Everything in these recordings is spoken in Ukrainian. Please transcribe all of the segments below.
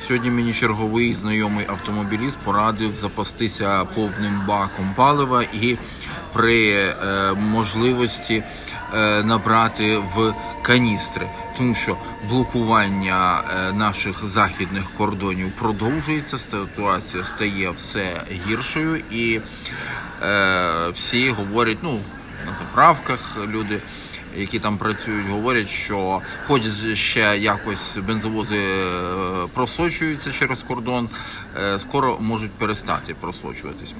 Сьогодні мені черговий знайомий автомобіліст порадив запастися повним баком палива і при е, можливості е, набрати в каністри, тому що блокування е, наших західних кордонів продовжується. Ситуація стає все гіршою, і е, всі говорять, ну на заправках люди. Які там працюють, говорять, що хоч ще якось бензовози е, просочуються через кордон, е, скоро можуть перестати просочуватись.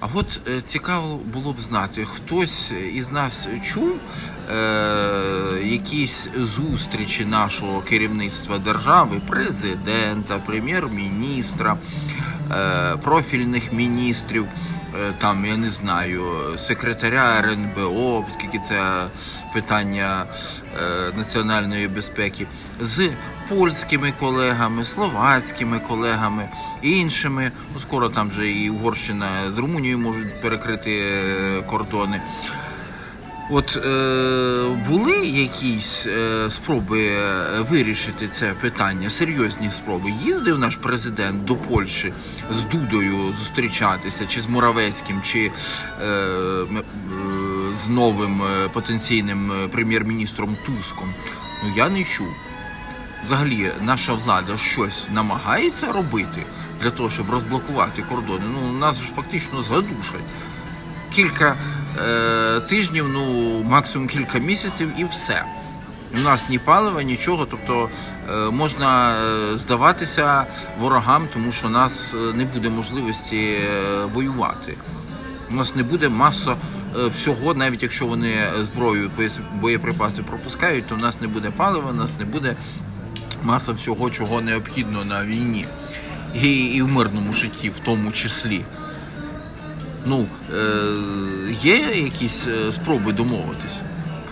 А от е, цікаво було б знати, хтось із нас чув е, якісь зустрічі нашого керівництва держави, президента, прем'єр-міністра, е, профільних міністрів. Е, Там я не знаю секретаря РНБО, оскільки це питання е, національної безпеки, з польськими колегами, словацькими колегами іншими. Ну, скоро там же і Угорщина з Румунією можуть перекрити е, кордони. От е, були якісь е, спроби е, вирішити це питання, серйозні спроби. Їздив наш президент до Польщі з Дудою зустрічатися, чи з Муравецьким, чи е, е, з новим е, потенційним прем'єр-міністром Туском. Ну я не чув. Взагалі, наша влада щось намагається робити для того, щоб розблокувати кордони. Ну, нас ж фактично задушать кілька е, тижнів, ну максимум кілька місяців, і все. У нас ні палива, нічого. Тобто е, можна е, здаватися ворогам, тому що у нас не буде можливості воювати. У нас не буде маса всього, навіть якщо вони зброю боєприпаси пропускають, то в нас не буде палива, у нас не буде маса всього, чого необхідно на війні. І, і в мирному житті, в тому числі. Ну, е, є якісь е, спроби домовитись?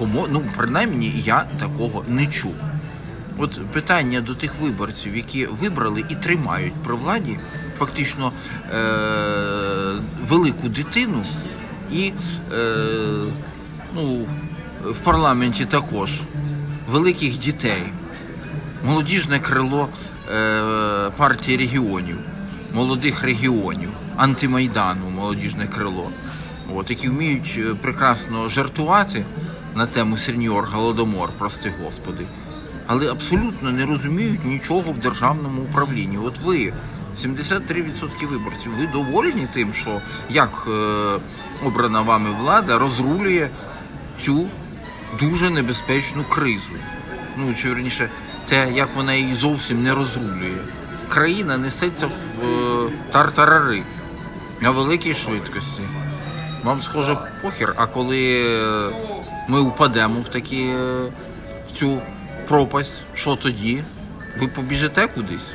Ну, принаймні, я такого не чув. От питання до тих виборців, які вибрали і тримають при владі фактично е- велику дитину, і е- ну, в парламенті також великих дітей, молодіжне крило е- партії регіонів, молодих регіонів, антимайдану, молодіжне крило, от, які вміють е, прекрасно жартувати на тему сеньор Голодомор, прости господи, але абсолютно не розуміють нічого в державному управлінні. От ви. 73% виборців. Ви довольні тим, що як е, обрана вами влада розрулює цю дуже небезпечну кризу. Ну, чи верніше, те, як вона її зовсім не розрулює. Країна несеться в е, тартарари на великій швидкості. Вам схоже похір, а коли е, ми впадемо в такі е, в цю пропасть, що тоді? Ви побіжите кудись?